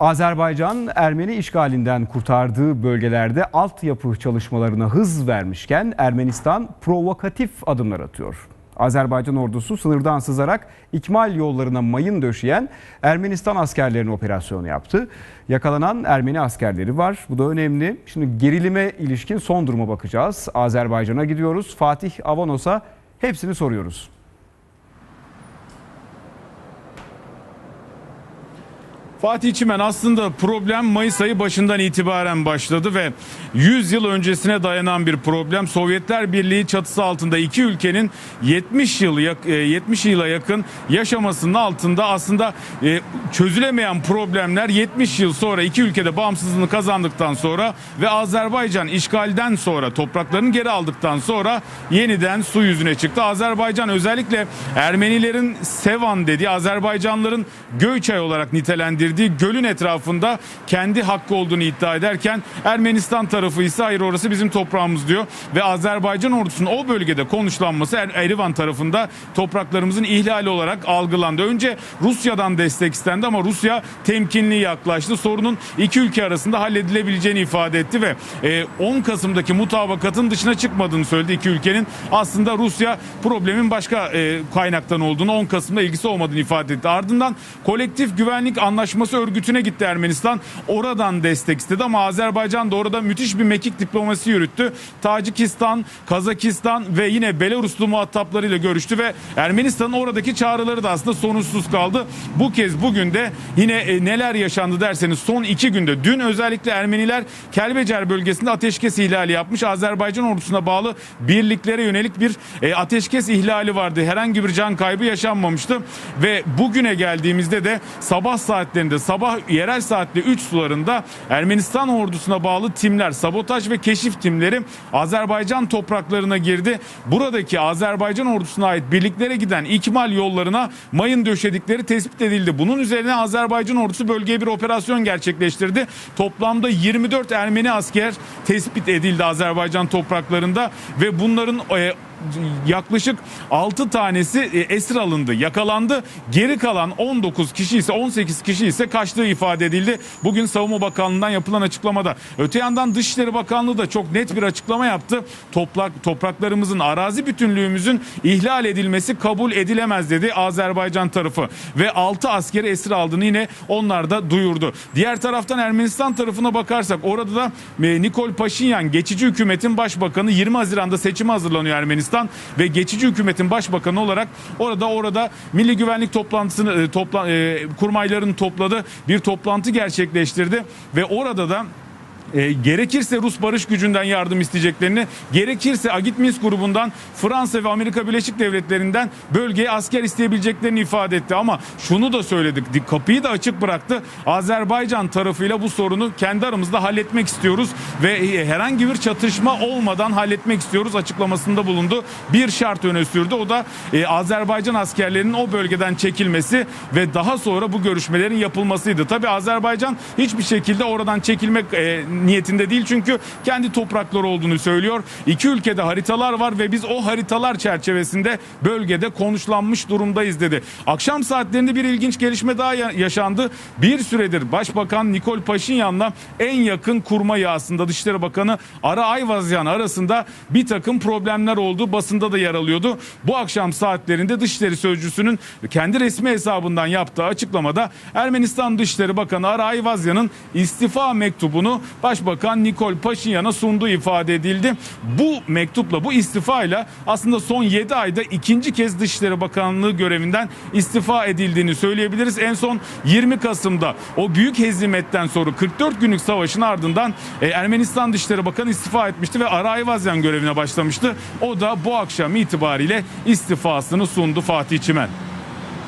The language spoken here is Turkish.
Azerbaycan Ermeni işgalinden kurtardığı bölgelerde altyapı çalışmalarına hız vermişken Ermenistan provokatif adımlar atıyor. Azerbaycan ordusu sınırdan sızarak ikmal yollarına mayın döşeyen Ermenistan askerlerine operasyonu yaptı. Yakalanan Ermeni askerleri var. Bu da önemli. Şimdi gerilime ilişkin son duruma bakacağız. Azerbaycan'a gidiyoruz. Fatih Avanos'a hepsini soruyoruz. Fatih Çimen aslında problem Mayıs ayı başından itibaren başladı ve 100 yıl öncesine dayanan bir problem. Sovyetler Birliği çatısı altında iki ülkenin 70 yıl yak- e, 70 yıla yakın yaşamasının altında aslında e, çözülemeyen problemler 70 yıl sonra iki ülkede bağımsızlığını kazandıktan sonra ve Azerbaycan işgalden sonra topraklarını geri aldıktan sonra yeniden su yüzüne çıktı. Azerbaycan özellikle Ermenilerin Sevan dediği Azerbaycanlıların Göyçay olarak nitelendirdiği gölün etrafında kendi hakkı olduğunu iddia ederken Ermenistan tarafı ise hayır orası bizim toprağımız diyor ve Azerbaycan ordusunun o bölgede konuşlanması Er- Erivan tarafında topraklarımızın ihlali olarak algılandı. Önce Rusya'dan destek istendi ama Rusya temkinli yaklaştı. Sorunun iki ülke arasında halledilebileceğini ifade etti ve e, 10 Kasım'daki mutabakatın dışına çıkmadığını söyledi iki ülkenin. Aslında Rusya problemin başka e, kaynaktan olduğunu 10 Kasım'da ilgisi olmadığını ifade etti. Ardından kolektif güvenlik anlaşması örgütüne gitti Ermenistan. Oradan destek istedi ama Azerbaycan da orada müthiş bir mekik diplomasi yürüttü. Tacikistan, Kazakistan ve yine Belaruslu muhataplarıyla görüştü ve Ermenistan'ın oradaki çağrıları da aslında sonuçsuz kaldı. Bu kez bugün de yine e, neler yaşandı derseniz son iki günde dün özellikle Ermeniler Kelbecer bölgesinde ateşkes ihlali yapmış. Azerbaycan ordusuna bağlı birliklere yönelik bir e, ateşkes ihlali vardı. Herhangi bir can kaybı yaşanmamıştı ve bugüne geldiğimizde de sabah saatlerinde sabah yerel saatte 3 sularında Ermenistan ordusuna bağlı timler sabotaj ve keşif timleri Azerbaycan topraklarına girdi. Buradaki Azerbaycan ordusuna ait birliklere giden ikmal yollarına mayın döşedikleri tespit edildi. Bunun üzerine Azerbaycan ordusu bölgeye bir operasyon gerçekleştirdi. Toplamda 24 Ermeni asker tespit edildi Azerbaycan topraklarında ve bunların e, yaklaşık 6 tanesi e, esir alındı, yakalandı. Geri kalan 19 kişi ise 18 kişi ise kaçtığı ifade edildi. Bugün Savunma Bakanlığı'ndan yapılan açıklamada. Öte yandan Dışişleri Bakanlığı da çok net bir açıklama yaptı. Toprak topraklarımızın, arazi bütünlüğümüzün ihlal edilmesi kabul edilemez dedi Azerbaycan tarafı ve 6 askeri esir aldığını yine onlar da duyurdu. Diğer taraftan Ermenistan tarafına bakarsak orada da e, Nikol Paşinyan geçici hükümetin başbakanı 20 Haziran'da seçime hazırlanıyor Ermenistan ve geçici hükümetin başbakanı olarak orada orada Milli Güvenlik toplantısını e, topla, e, topladı. Bir toplantı gerçekleştirdi ve orada da e, gerekirse Rus barış gücünden yardım isteyeceklerini, gerekirse Agit Minsk grubundan Fransa ve Amerika Birleşik Devletleri'nden bölgeye asker isteyebileceklerini ifade etti. Ama şunu da söyledik, di- kapıyı da açık bıraktı. Azerbaycan tarafıyla bu sorunu kendi aramızda halletmek istiyoruz ve e, herhangi bir çatışma olmadan halletmek istiyoruz açıklamasında bulundu. Bir şart öne sürdü. O da e, Azerbaycan askerlerinin o bölgeden çekilmesi ve daha sonra bu görüşmelerin yapılmasıydı. Tabii Azerbaycan hiçbir şekilde oradan çekilmek e, niyetinde değil çünkü kendi toprakları olduğunu söylüyor. İki ülkede haritalar var ve biz o haritalar çerçevesinde bölgede konuşlanmış durumdayız dedi. Akşam saatlerinde bir ilginç gelişme daha ya- yaşandı. Bir süredir Başbakan Nikol Paşinyan'la en yakın kurma yağsında Dışişleri Bakanı Ara Ayvazyan arasında bir takım problemler oldu. Basında da yer alıyordu. Bu akşam saatlerinde Dışişleri Sözcüsü'nün kendi resmi hesabından yaptığı açıklamada Ermenistan Dışişleri Bakanı Ara Ayvazyan'ın istifa mektubunu Başbakan Nikol Paşinyan'a sunduğu ifade edildi. Bu mektupla bu istifayla aslında son 7 ayda ikinci kez Dışişleri Bakanlığı görevinden istifa edildiğini söyleyebiliriz. En son 20 Kasım'da o büyük hezimetten sonra 44 günlük savaşın ardından e, Ermenistan Dışişleri Bakanı istifa etmişti ve Ara Ayvazyan görevine başlamıştı. O da bu akşam itibariyle istifasını sundu Fatih Çimen.